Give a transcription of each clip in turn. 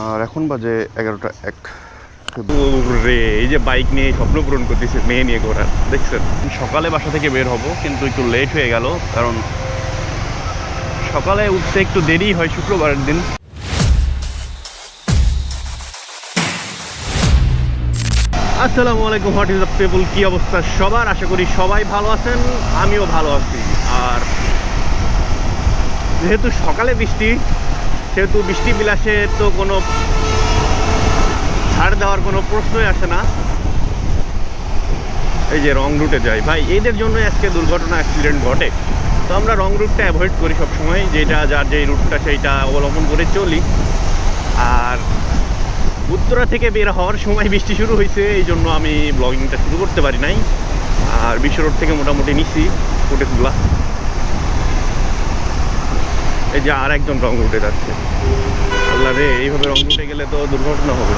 আর এখন বাজে এগারোটা এক। রে এই যে বাইক নিয়ে স্বপ্ন পূরণ করতেছে, মেয়ে নিয়ে ঘোরার দেখছেন? সকালে বাসা থেকে বের হব, কিন্তু একটু লেট হয়ে গেল, কারণ সকালে উঠতে একটু দেরি হয় শুক্রবারের দিন। আসসালামু আলাইকুম, হোয়াট ইজ দ্য কি অবস্থা সবার? আশা করি সবাই ভালো আছেন, আমিও ভালো আছি। আর যেহেতু সকালে বৃষ্টি সেহেতু বৃষ্টি বিলাসে তো কোনো ছাড় দেওয়ার কোনো প্রশ্নই আসে না। এই যে রং রুটে যাই। ভাই, এদের জন্য আজকে দুর্ঘটনা অ্যাক্সিডেন্ট ঘটে। তো আমরা রং রুটটা অ্যাভয়েড করি সবসময়, যেটা যার যেই রুটটা সেইটা অবলম্বন করে চলি। আর উত্তরা থেকে বের হওয়ার সময় বৃষ্টি শুরু হয়েছে, এই জন্য আমি ব্লগিংটা শুরু করতে পারি নাই। আর বিশ্ব রোড থেকে মোটামুটি নিচ্ছি ফুটেজগুলা এই যে আর একজন রং রুটে যাচ্ছে। আল্লাহ রে, এইভাবে রং রুটে গেলে তো দুর্ঘটনা হবে।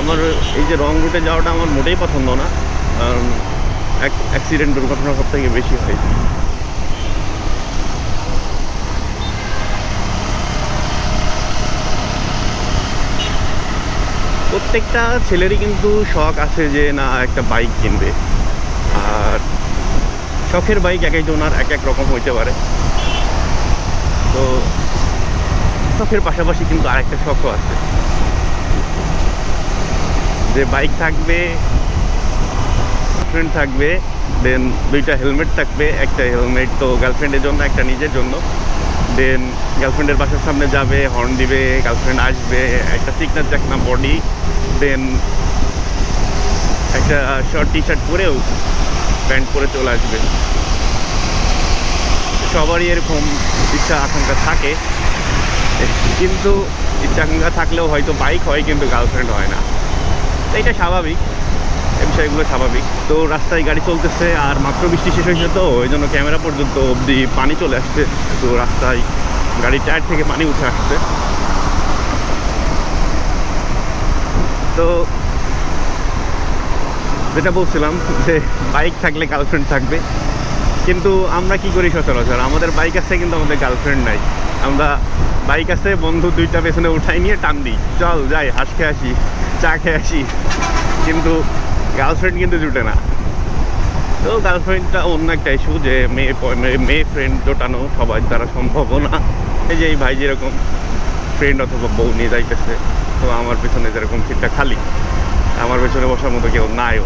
আমার এই যে রং রুটে যাওয়াটা আমার মোটেই পছন্দ না, কারণ অ্যাক্সিডেন্ট দুর্ঘটনা সব থেকে বেশি হয়। প্রত্যেকটা ছেলেরই কিন্তু শখ আছে যে না একটা বাইক কিনবে। আর শখের বাইক এক একজনের এক এক রকম হইতে পারে। তো শখের পাশাপাশি কিন্তু আরেকটা শখও আছে। যে বাইক থাকবে ফ্রেন্ড থাকবে দেন দুইটা হেলমেট থাকবে, একটা হেলমেট তো গার্লফ্রেন্ডের জন্য, একটা নিজের জন্য। দেন গার্লফ্রেন্ডের বাসার সামনে যাবে হর্ন দিবে গার্লফ্রেন্ড আসবে, একটা সিগনার যাক না বডি দেন একটা শর্ট টি শার্ট পরেও প্যান্ট পরে চলে আসবে। সবারই এরকম ইচ্ছা আকাঙ্ক্ষা থাকে। কিন্তু ইচ্ছা আকাঙ্ক্ষা থাকলেও হয়তো বাইক হয়, কিন্তু গার্লফ্রেন্ড হয় না। তো এটা স্বাভাবিক, এই বিষয়গুলো স্বাভাবিক। তো রাস্তায় গাড়ি চলতেছে আর মাত্র বৃষ্টি শেষ হয়েছে তো, ওই জন্য ক্যামেরা পর্যন্ত অবধি পানি চলে আসছে। তো রাস্তায় গাড়ির টায়ার থেকে পানি উঠে আসছে। তো যেটা বলছিলাম যে বাইক থাকলে গার্লফ্রেন্ড থাকবে। কিন্তু আমরা কি করি সচরাচর? আমাদের বাইক আছে কিন্তু আমাদের গার্লফ্রেন্ড নাই। আমরা বাইক আছে, বন্ধু দুইটা পেছনে উঠাই নিয়ে টান দিই। চল, যাই, হাঁস খেয়ে আসি, চা খেয়ে আসি। কিন্তু গার্লফ্রেন্ড কিন্তু জুটে না। তো গার্লফ্রেন্ডটা অন্য একটা ইস্যু যে মেয়ে মেয়ে- ফ্রেন্ড জোটানো সবার দ্বারা সম্ভব না। এই যে এই ভাই যেরকম ফ্রেন্ড অথবা বউ নিয়ে যাইতেছে, তো আমার পেছনে যেরকম সিটটা খালি, আমার পেছনে বসার মতো কেউ নাইও।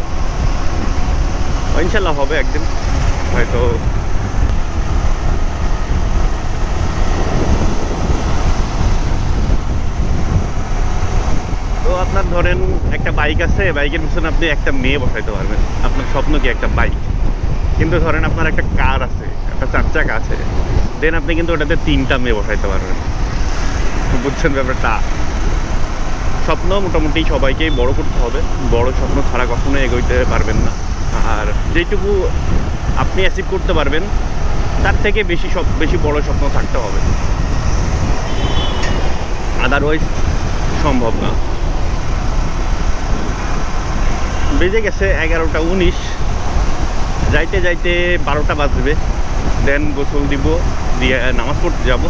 ইনশাল্লাহ হবে একদিন। হয়তো তো আপনার ধরেন একটা বাইক আছে, বাইকের পিছনে আপনি একটা মেয়ে বসাইতে পারবেন। আপনার স্বপ্ন কি একটা বাইক? কিন্তু ধরেন আপনার একটা কার আছে, একটা চার চাকা আছে দেন আপনি কিন্তু ওটাতে তিনটা মেয়ে বসাইতে পারবেন। বুঝছেন ব্যাপারটা? স্বপ্ন মোটামুটি সবাইকেই বড় করতে হবে। বড় স্বপ্ন ছাড়া কখনোই এগোইতে পারবেন না। আর যেটুকু আপনি অ্যাচিভ করতে পারবেন, তার থেকে বেশি সব, বেশি বড় স্বপ্ন থাকতে হবে। আদারওয়াইজ সম্ভব না। বেজে গেছে এগারোটা উনিশ। যাইতে যাইতে বারোটা বাজবে। দেন গোসল দিব, দিয়ে নামাজ পড়তে যাব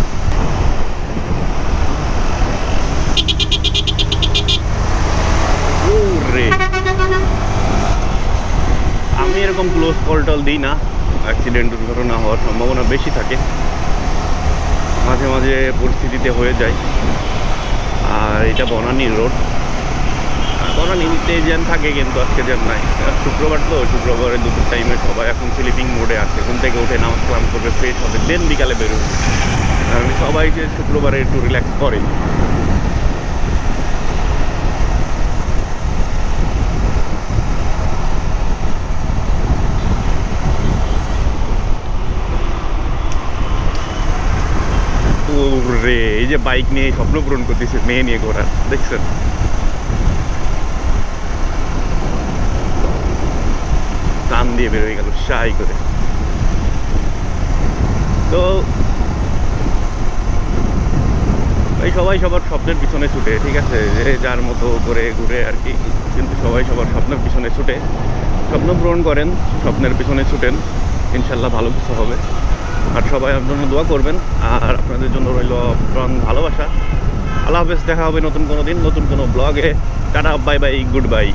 রে আমি এরকম ক্লোজ কল টল দিই না। অ্যাক্সিডেন্ট দুর্ঘটনা হওয়ার সম্ভাবনা বেশি থাকে। মাঝে মাঝে পরিস্থিতিতে হয়ে যায়। আর এটা বনানী রোড। বনানীতে জ্যাম থাকে কিন্তু আজকে জ্যাম নাই। শুক্রবার তো, শুক্রবারে দুপুর টাইমে সবাই এখন স্লিপিং মোডে আছে। ঘুম থেকে উঠে নামাজ কালাম করবে ফ্রেশ হবে দেন বিকালে বেরোবে। কারণ সবাই যে শুক্রবারে একটু রিল্যাক্স করে। রে এই যে বাইক নিয়ে স্বপ্ন পূরণ করতেছে, মেয়ে নিয়ে ঘোরার দেখছেন? টান দিয়ে বেরোয় গেল সাই করে। তো এই সবাই সবার স্বপ্নের পিছনে ছুটে, ঠিক আছে? যে যার মতো করে ঘুরে আর কি, কিন্তু সবাই সবার স্বপ্নের পিছনে ছুটে। স্বপ্ন পূরণ করেন, স্বপ্নের পিছনে ছুটেন, ইনশাল্লাহ ভালো কিছু হবে। আর সবাই আপনার জন্য দোয়া করবেন, আর আপনাদের জন্য রইল প্রাণ ভালোবাসা। আল্লাহ হাফেজ, দেখা হবে নতুন কোনো দিন, নতুন কোনো ব্লগে tata bye bye good bye